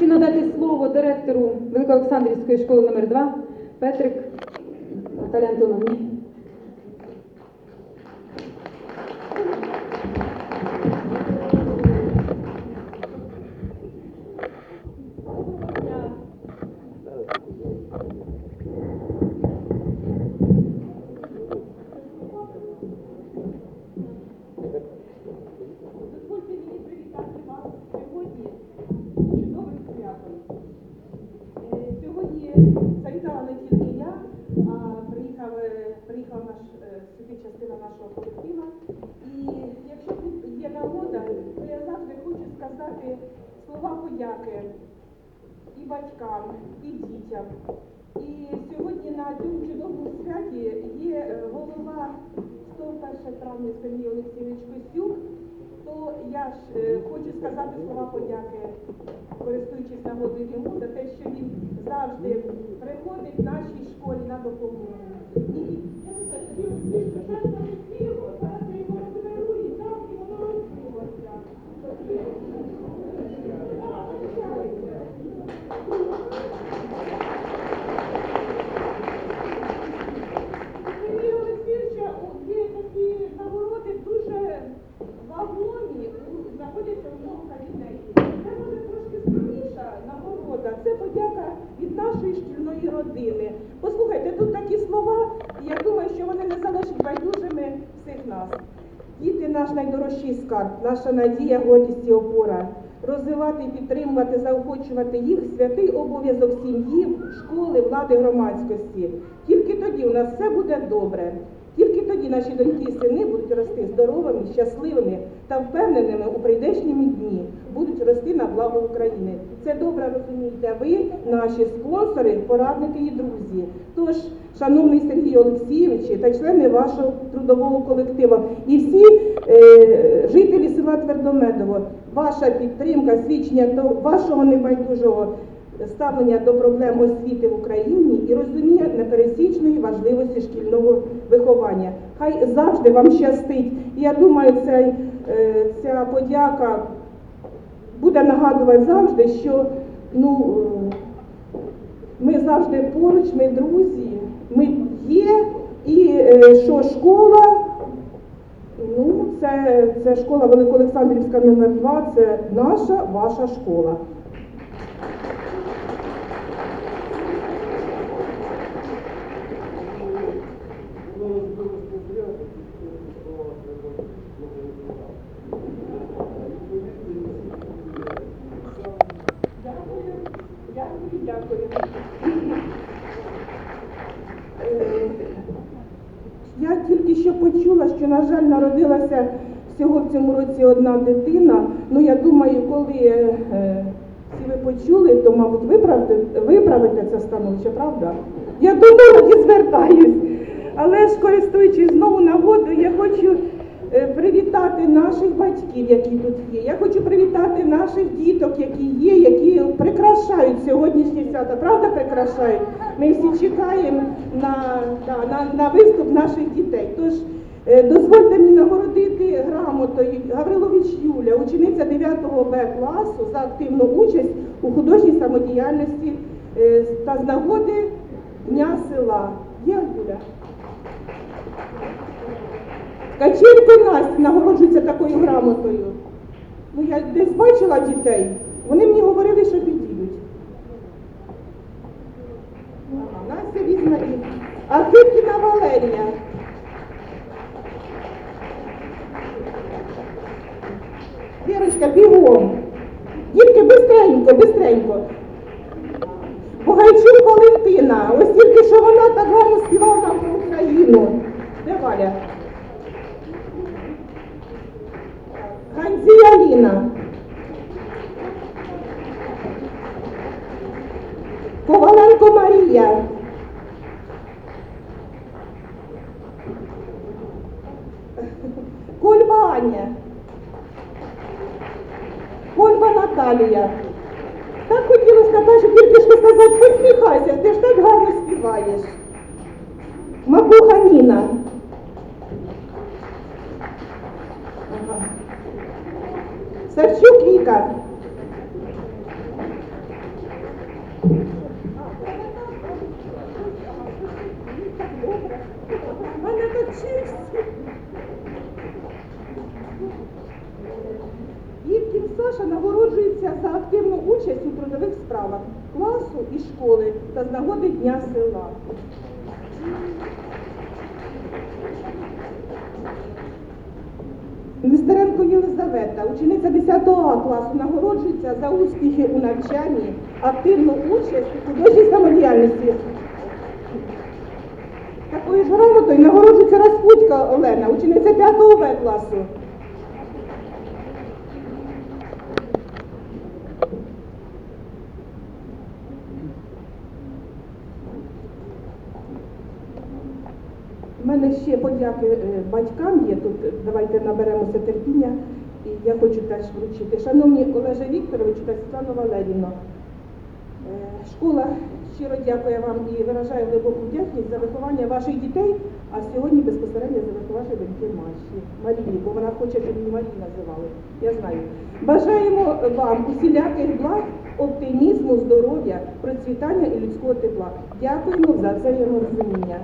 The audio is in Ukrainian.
хочу надати слово директору Великоолександрівської школи номер 2 Петрик Наталі Антоновні. Приїхала наш, е, сюди частина нашого колектива. І якщо тут є нагода, то я завжди хочу сказати слова подяки і батькам, і дітям. І сьогодні на цьому чудовому святі є е, голова 101 травня Сергій Олексійович Костюк, то я ж е, хочу сказати слова подяки, користуючись нагодою йому, за те, що він завжди приходить в нашій школі на допомогу. Yeah, I do. Наш найдорожчий скарб, наша надія, гордість і опора. Розвивати, підтримувати, заохочувати їх святий обов'язок сім'ї, школи, влади, громадськості. Тільки тоді у нас все буде добре. Тільки тоді наші доньки і сини будуть рости здоровими, щасливими та впевненими у прийдешньому дні, будуть рости на благо України. Це добре розумієте ви, наші спонсори, порадники і друзі. Тож, шановний Сергій Олексійович та члени вашого трудового колективу і всі е, жителі села Твердомедово, ваша підтримка, свідчення до вашого небайдужого ставлення до проблем освіти в Україні і розуміння непересічної важливості шкільного виховання. Хай завжди вам щастить. Я думаю, ця, е, ця подяка буде нагадувати завжди, що ну, е, ми завжди поруч, ми друзі, ми є, і е, що школа. Ну, це, це школа Великоолександрівська номер 2 це наша, ваша школа. Дякую, дякую. Е, Я тільки що почула, що, на жаль, народилася всього в цьому році одна дитина. Ну, я думаю, коли е, всі ви почули, то, мабуть, виправите, виправите це становище, правда? Я до молоді звертаюсь. Але ж, користуючись знову нагодою, я хочу е, привітати наших батьків, які тут є. Я хочу привітати наших діток, які є, які прикрашають сьогоднішнє свято. Правда, прикрашають? Ми всі чекаємо на, да, на, на виступ наших дітей. Тож е, дозвольте мені нагородити грамотою Гаврилович Юля, учениця 9 Б класу за активну участь у художній самодіяльності е, та з нагоди Дня села. Є Юля? Каченко Настя нагороджується такою грамотою. Ну, я десь бачила дітей. Вони мені говорили, що підійдуть. Настя візьме і. Архипкіна Валерія. Вірочка, бігом. Дітки, бистренько, бистренько. Бугайчук Валентина. Ось тільки що вона так гарно співала нам про Україну. Де Валя? Аліна. Коваленко Марія. Кольба Аня. Кольба Наталія. Так хотілося Наташа тільки що сказати, посміхайся, ти ж так гарно співаєш. Макуха Ніна. Ага. Савчук Віка. У мене так чисто. Івкін Саша нагороджується за активну участь у трудових справах класу і школи та з нагоди Дня села. Нестеренко Єлизавета, учениця 10 А класу, нагороджується за успіхи у навчанні, активну участь у художній самодіяльності. Такою ж грамотою нагороджується Распутька Олена, учениця 5 В класу. У мене ще подяки е, батькам є тут. Давайте наберемося терпіння. І я хочу теж вручити. Шановні Олеже Вікторовичу та Світлану Валерівну, е, школа щиро дякує вам і виражає глибоку вдячність за виховання ваших дітей, а сьогодні безпосередньо за виховання доньки Маші, Марії, бо вона хоче, щоб її Марії називали. Я знаю. Бажаємо вам усіляких благ, оптимізму, здоров'я, процвітання і людського тепла. Дякуємо за взаєморозуміння.